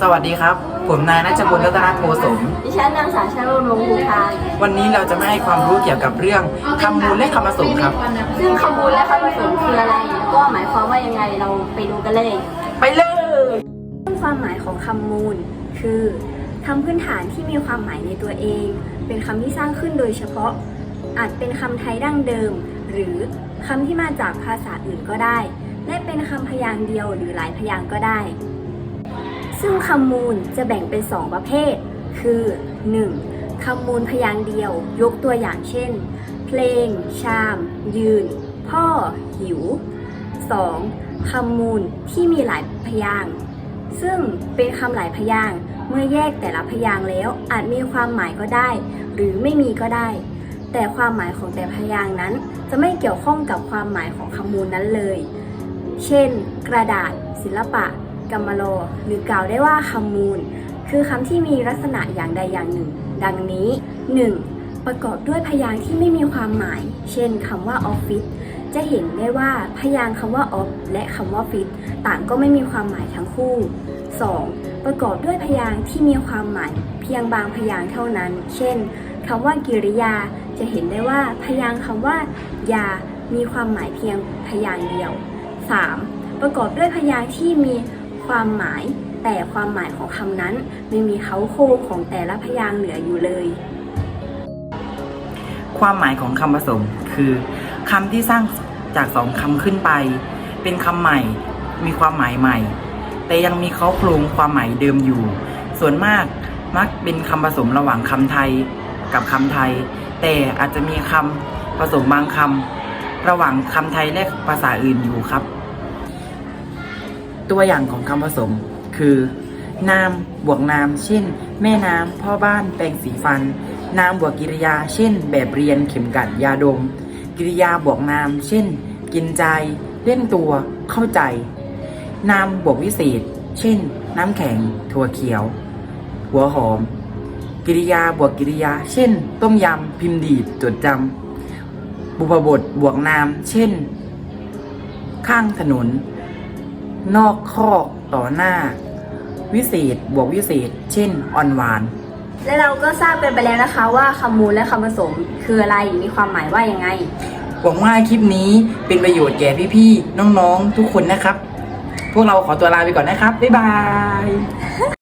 สวัสดีครับ ผมนายนัชบุญรัตนโกสม ดิฉันนางสาวชาโรนวงศ์ภูพานวันนี้เราจะมาให้ความรู้เกี่ยวกับเรื่องคำมูลและคำผสมครับ ซึ่งคำมูลและคำผสมคืออะไรแล้วก็หมายความว่ายังไงเราไปดูกันเลย ไปเลย ความหมายของคำมูล คือคำพื้นฐานที่มีความหมายในตัวเอง เป็นคำที่สร้างขึ้นโดยเฉพาะ อาจเป็นคำไทยดั้งเดิม หรือคำที่มาจากภาษาอื่นก็ได้ และเป็นคำพยางค์เดียวหรือหลายพยางค์ก็ได้ ซึ่งคำมูลจะแบ่งเป็น 2 ประเภท คือ 1. คำมูลพยางค์เดียวยกตัวอย่างเช่น เพลง ชาม ยืน พ่อ หิว 2. คำมูลที่มีหลายพยางค์ซึ่งเป็นคำหลายพยางค์เมื่อแยกแต่ละพยางค์แล้วอาจมีความหมายก็ได้ หรือไม่มีก็ได้ แต่ความหมายของแต่พยางค์นั้น จะไม่เกี่ยวข้องกับความหมายของคำมูลนั้นเลย เช่น กระดาษ ศิลปะ กรรมโล หรือกล่าวได้ว่าคำมูล คือคำที่มีลักษณะอย่างใดอย่างหนึ่ง ดังนี้ 1. ประกอบด้วยพยางค์ที่ไม่มีความหมาย เช่นคำว่าออฟฟิศจะเห็นได้ว่าพยางค์คำว่าออฟและคำว่าฟิตต่างก็ไม่มีความหมายทั้งคู่ 2. ประกอบด้วยพยางค์ที่มีความหมาย เพียงบางพยางค์เท่านั้น เช่นคำว่ากิริยา จะเห็นได้ว่าพยางค์คำว่า ยา มีความหมายเพียงพยางค์เดียว 3. ประกอบด้วยพยางค์ที่มี ความหมาย แต่ความหมายของคำนั้นไม่มีเขาโคของแต่ละพยางค์เหลืออยู่เลย ความหมายของคำผสมคือคำที่สร้างจากสองคำขึ้นไป เป็นคำใหม่ มีความหมายใหม่ แต่ยังมีเขาโครงความหมายเดิมอยู่ ส่วนมากมักเป็นคำผสมระหว่างคำไทยกับคำไทย แต่อาจจะมีคำผสมบางคำระหว่างคำไทยและภาษาอื่นอยู่ครับ ตัวอย่างของคำผสม คือ นามบวกนาม เช่น แม่น้ำพ่อบ้านแปรงสีฟัน นามบวกกิริยา เช่น แบบเรียนเข็มกัดยาดม กิริยาบวกนาม เช่น กินใจ เล่นตัว เข้าใจ นามบวกวิเศษ เช่น น้ำแข็ง ถั่วเขียว หัวหอม กิริยาบวกกิริยา เช่น ต้มยำ พิมพ์ดีดจดจำบุพบทบวกนาม เช่น ข้างถนน นอกคอกต่อหน้า วิเศษบวกวิเศษ เช่นอ่อนหวาน และเราก็ทราบกันไปแล้วนะคะว่าคำมูลและคำผสมคืออะไรมีความหมายว่ายังไง หวังว่าคลิปนี้เป็นประโยชน์แก่พี่ๆน้องๆทุกคนนะครับ พวกเราขอตัวลาไปก่อนนะครับ บ๊ายบาย